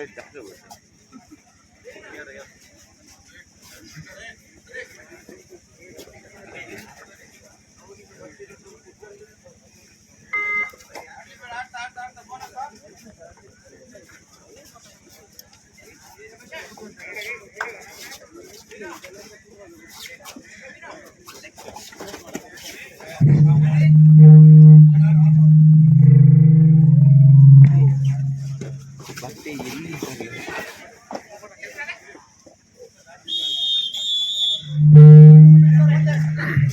哎假是不是？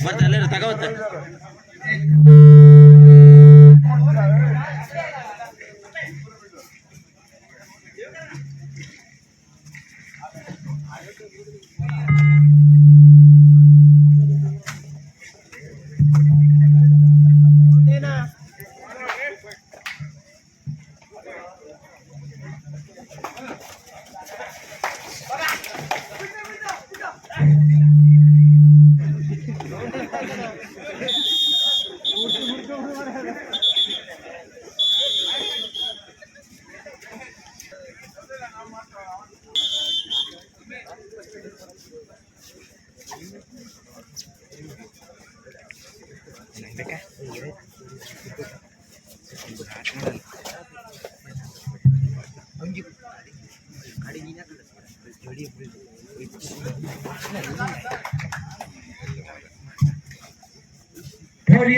ಮತ್ತೆ ಅಲ್ಲೇ ತಗೋತ್ತೆ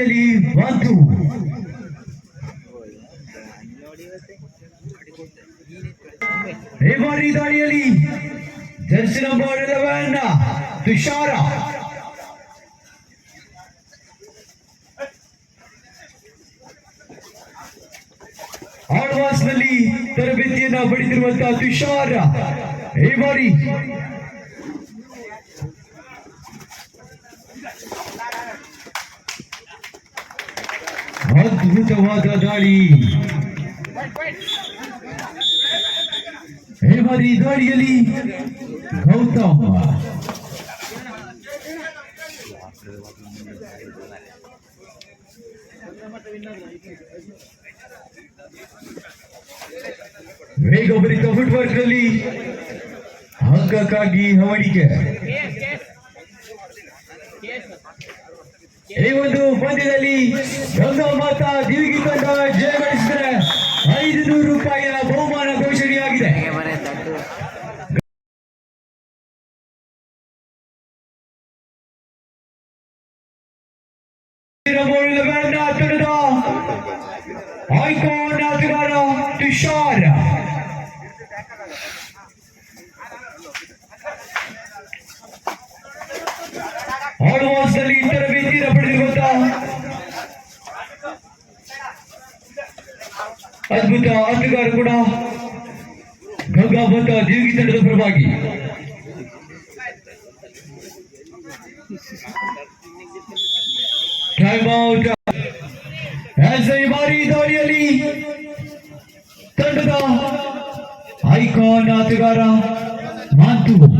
ಗಾಡಿಯಲ್ಲಿ ಬಂತು ರೇವಾರಿ ದಾಳಿಯಲ್ಲಿ ಜರ್ಸಿ ನಂಬರ್ ಎಲೆವೆನ್ ತುಷಾರ. ಆಳ್ವಾಸ್ನಲ್ಲಿ ತರಬೇತಿಯನ್ನ ಪಡೆದಿರುವಂತಹ ತುಷಾರ ಈ ಅದ್ಭುತವಾದ ದಾಳಿ ಈ ಬಾರಿ ದಾಳಿಯಲ್ಲಿ ಗೌತಮ್ ವೇಗಭರಿತ ಫುಟ್ವರ್ಕ್ ನಲ್ಲಿ ಅಂಕಕ್ಕಾಗಿ ಹವಣಿಕೆ ಈ ಒಂದು ಪಂದ್ಯದಲ್ಲಿ ಗಂಗಾ ಮಾತಾ ದಿವಿಗಿ ತಂಡ ಜಯಗಳಿಸಿದರೆ ಐದು ನೂರು ರೂಪಾಯಿಯ ಬಹುಮಾನ ಘೋಷಣೆಯಾಗಿದೆ. ತಂಡದ ಇತರ अद्भुत అద్భుత ఆటగారు కూడా గంగాబోత జీవితంలో ప్రభాగి टाइम मानतू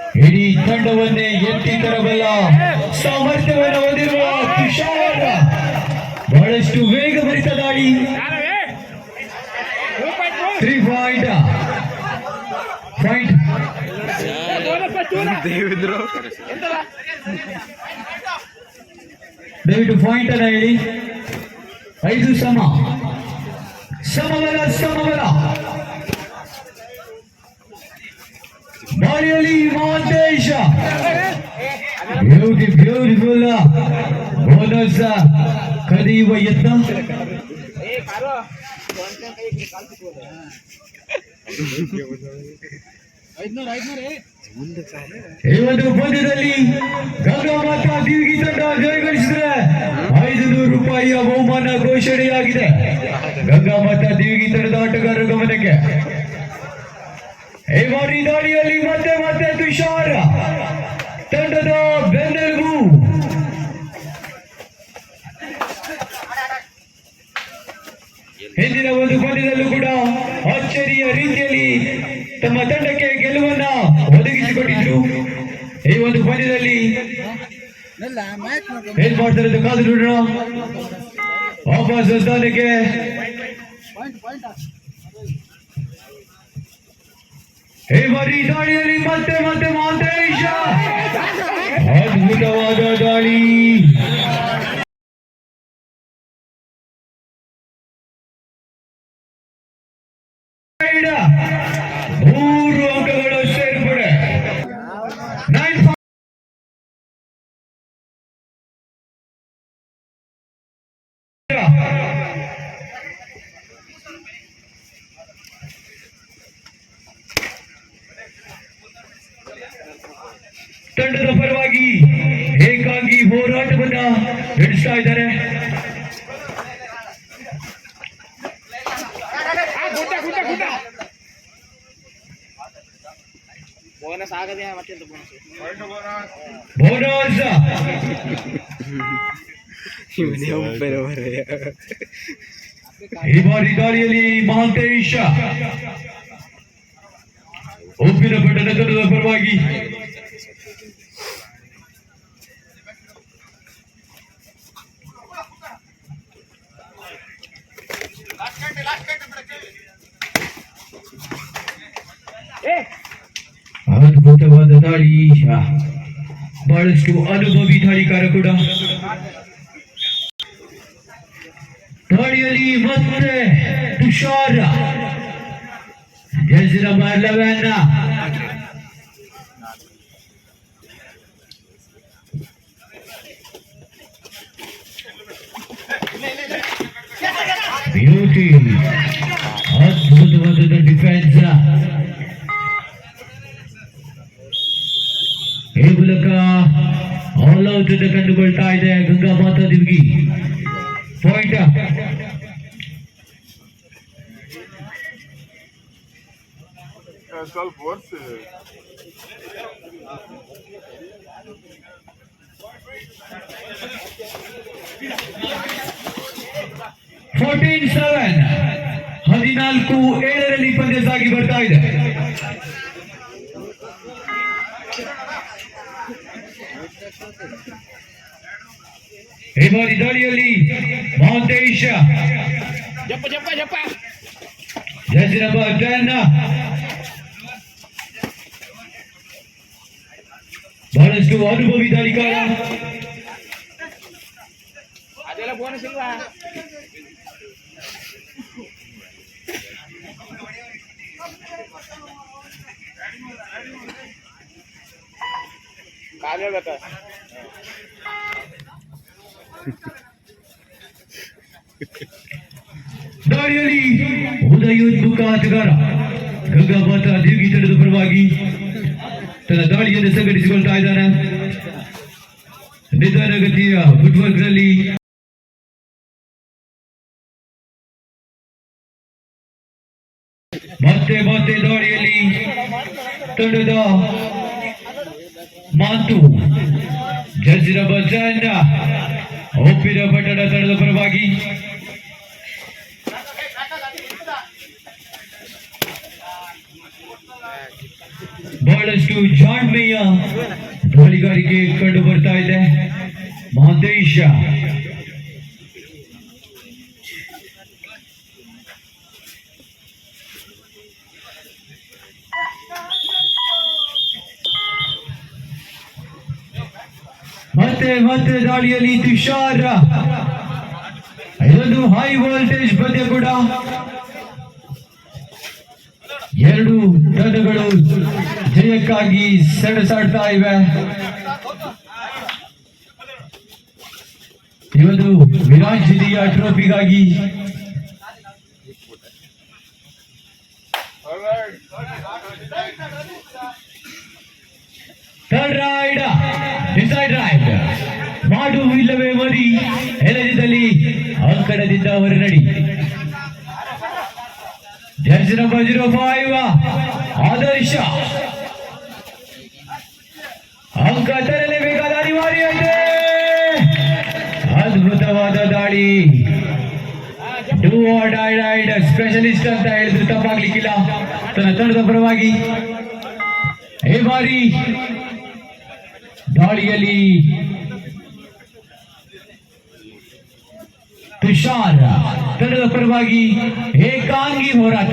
ಇಡೀ ತಂಡವನ್ನೇ ಎತ್ತಿ ತರಬಲ್ಲ. ಸಾಮರ್ಥ್ಯವನ್ನು ಹೊಂದಿರುವ ತುಷಾರ. ಬಹಳಷ್ಟು ವೇಗ ದಾಳಿ. ರೂಪಾಯಿ ತಗೋ. ತ್ರೀ ಪಾಯಿಂಟ್ ಪಾಯಿಂಟ್ ದಯವಿಟ್ಟು ಪಾಯಿಂಟ್ ಅನ್ನ ಹೇಳಿ. ಐದು ಸಮ. ಸಮಬಲ ಸಮಬಲ. ಯತ್ನ ಏ ಕಾರು ಒಂದ್ಸಲ ಕೈ ಇಟ್ಟು ಕಾಲ್ ಕಿತ್ಕೊಳ್ಳಿ. ಈ ಒಂದು ಪಂದ್ಯದಲ್ಲಿ ಗಂಗಾ ಮಾತಾ ದಿವಿಗಿ ತಂಡ ಜಯಗಳಿಸಿದ್ರೆ ಐದು ನೂರು ರೂಪಾಯಿಯ ಬಹುಮಾನ ಘೋಷಣೆಯಾಗಿದೆ. ಗಂಗಾ ಮಾತಾ ದಿವಿಗಿ ತಂಡದ ಆಟಗಾರರ ಗಮನಕ್ಕೆ. ಈ ಬಾರಿ ದಾಳಿಯಲ್ಲಿ ಮತ್ತೆ ಮತ್ತೆ ತುಷಾರ ತಂಡದ ಬೆನ್ನೆಲುಬು. ಹಿಂದಿನ ಒಂದು ಪಂದ್ಯದಲ್ಲೂ ಕೂಡ ಅಚ್ಚರಿಯ ರೀತಿಯಲ್ಲಿ ತಮ್ಮ ತಂಡಕ್ಕೆ ಗೆಲುವನ್ನ ಒದಗಿಸಿಕೊಟ್ಟಿದ್ರು. ಈ ಒಂದು ಪಂದ್ಯದಲ್ಲಿ ಏನ್ ಮಾಡ್ತಾರೆ ಕಾದು ನೋಡೋಣ. ವಾಪಸ್ ಸ್ಥಾನಕ್ಕೆ ಈ ಬಾರಿ ದಾಳಿಯಲ್ಲಿ ಮತ್ತೆ ಮತ್ತೆ ಮಾಂತೇಶ ಅದ್ಭುತವಾದ ದಾಳಿ ಮೂರು ನಡೆಸ್ತಾ ಇದ್ದಾರೆ ಆ, ಗುಡ್ಡ ಗುಡ್ಡ ಗುಡ್ಡ ಬೋನಸ್ ಆಗದೆ ಮತ್ತೆಂತ ಬೋನಸ್ ಬೋನಸ್ ಈ ಬಾರಿ ದಾಳಿಯಲ್ಲಿ ಮಹಾಂತೇಶ ಉಪ್ಪಿನ ಪಟ್ಟಣ ತಂಡದ ಪರವಾಗಿ ದಾಳಿ ಬಹಳಷ್ಟು ಅನುಭವಿ ದಾಳಿಕಾರ ಕೂಡ ದಾಳಿಯಲ್ಲಿ ಮತ್ತೆ Tushara jersey number eleven beauty all out ಅನ್ನು ಕಂಡುಕೊಳ್ತಾ ಇದೆ ಗಂಗಾ ಮಾತಾ ದಿವ್ಗಿ ಪಾಯಿಂಟ್ ಸ್ವಲ್ಪ ಓಡಿಸಿ ಫೋರ್ಟೀನ್ ಸೆವೆನ್ ಹದಿನಾಲ್ಕು ಏಳರಲ್ಲಿ ಪಂದ್ಯ ಸಾಗಿ ಬರ್ತಾ ಇದೆ Rimori Dorioli, Monte Isha. Jumpa, jumpa, jumpa. Jasira Bagana. Balance to Anupa Vidali Kala. Adalah bonus juga. ಕಾಲು ಹೇಳ್ಬೇಕ ದಾಳಿಯಲ್ಲಿ ಉದಯೋನ್ಮುಖ ಆಟಗಾರ ಗಂಗಾ ಮಾತಾ ದೇವಿ ತಂಡದ ಪರವಾಗಿ ತನ್ನ ದಾಳಿಯನ್ನು ಸಂಘಟಿಸಿಕೊಳ್ತಾ ಇದ್ದಾನೆ ನಿಧಾನಗತಿಯ ಫುಟ್ಬಾಲ್ ನಲ್ಲಿ ಮತ್ತೆ ಮತ್ತೆ ದಾಳಿಯಲ್ಲಿ ತಂಡದ ಮಾತು ಜರ್ಸಿ ನಂಬರ್ ಟೆನ್ ಒಪ್ಪಿನ ಪಟ್ಟಣ ತಂಡದ ಪರವಾಗಿ ಬಹಳಷ್ಟು ಜಾಣ್ಮೆಯ ದಾಳಿಗಾರಿಕೆ ಕಂಡು ಬರ್ತಾ ಇದೆ ಮಹದೇಶ ಮತ್ತೆ ಮತ್ತೆ ದಾಳಿಯಲ್ಲಿ ತುಷಾರ ಇದೊಂದು ಹೈ ವೋಲ್ಟೇಜ್ ಪಂದ್ಯ ಕೂಡ ಎರಡು ತಂಡಗಳು ಜಯಕ್ಕಾಗಿ ಸೆಣಸಾಡ್ತಾ ಇವೆ ಇವತ್ತು ವಿರಾಂಜಲಿಯ ಟ್ರೋಫಿಗಾಗಿ Third raid decide raid ಮಾಡು ಇಲ್ಲವೇ ಮರಿ ಎಲೆಜದಲ್ಲಿ ಅಂಕಣದಿಂದ ಹೊರನಡಿ jersey number zero five Adarsh. ಅಂಕ ತರಲೇಬೇಕಾದ ಅನಿವಾರ್ಯತೆ. ಅದ್ಭುತವಾದ ದಾಳಿ. ಡೂ ಸ್ಪೆಷಲಿಸ್ಟ್ ಅಂತ ಹೇಳಿದ್ರು ತಪ್ಪಾಗ್ಲಿಕ್ಕಿಲ್ಲ. ತನ್ನ ತಂಡದ ಪರವಾಗಿ. ಈ ಬಾರಿ ದಾಳಿಯಲ್ಲಿ ತುಷಾರ್ ತಂಡದ ಪರವಾಗಿ ಏಕಾಂಗಿ ಹೋರಾಟ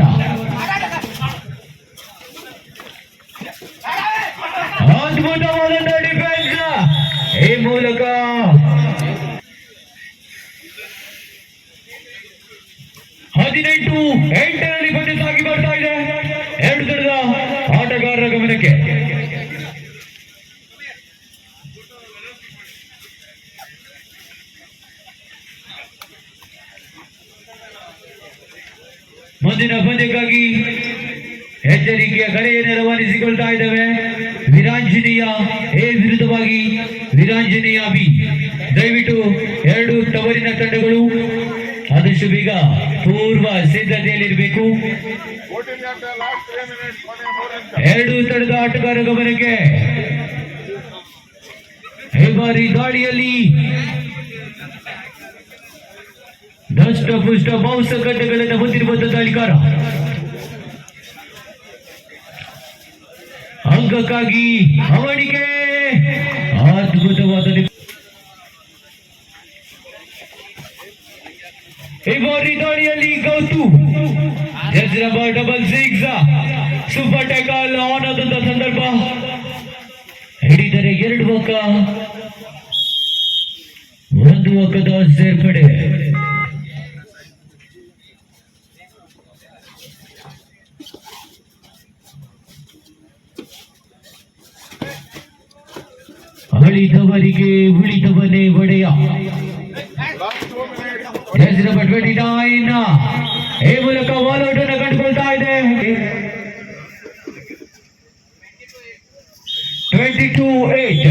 ಅದ್ಭುತವಾದಂತ ಡಿಫೆನ್ಸ್ ಈ ಮೂಲಕ ಹದಿನೆಂಟು ಎಂಟರಲ್ಲಿ ಪಂದ್ಯ ಸಾಗಿ ಬರ್ತಾ ಇದೆ ಎರಡು ತಂಡದ ಆಟಗಾರರ ಗಮನಕ್ಕೆ ಮುಂದಿನ ಪಂದ್ಯಕ್ಕಾಗಿ ಎಚ್ಚರಿಕೆಯ ಕಡೆಯನ್ನು ರವಾನಿಸಿಕೊಳ್ತಾ ಇದ್ದೇವೆ. ವಿರಾಂಜನೀಯ ಎ ವಿರುದ್ಧವಾಗಿ ವಿರಾಂಜನೀಯ ಬಿ. ದಯವಿಟ್ಟು ಎರಡು ತವರಿನ ತಂಡಗಳು. ಆದಷ್ಟು ಬೇಗ ಪೂರ್ವ ಸಿದ್ಧತೆಯಲ್ಲಿರಬೇಕು. ಎರಡು ತಂಡದ ಆಟಗಾರ ಗಮನಕ್ಕೆ. ಈ ಬಾರಿ ದಾಳಿಯಲ್ಲಿ ದಷ್ಟ ಪುಷ್ಟ ಮಾಂಸ ಗಡ್ಡೆಗಳನ್ನು ಹೊಂದಿರುವಂತಹ ಅಧಿಕಾರ ಅಂಗಕ್ಕಾಗಿ ಅವನಿಗೆ ಅದ್ಭುತವಾದ ಈ ಬಾರಿ ದಾಳಿಯಲ್ಲಿ Gautu number double six, super tackle on ಆದಂತ ಸಂದರ್ಭ. ಹಿಡಿದರೆ ಎರಡು ಅಂಕ ಒಂದು ಒಕ್ಕದ ಸೇರ್ಪಡೆ. ಅಳಿದವರಿಗೆ ಉಳಿದವನೇ ಒಡೆಯ last two minutes. Judge number twenty nine ಈ ಮೂಲಕ ವಾಲ್ಔಟ್ ಅನ್ನು ಕಂಡುಕೊಳ್ತಾ ಇದೆ ಟ್ವೆಂಟಿ ಟು ಏಟ್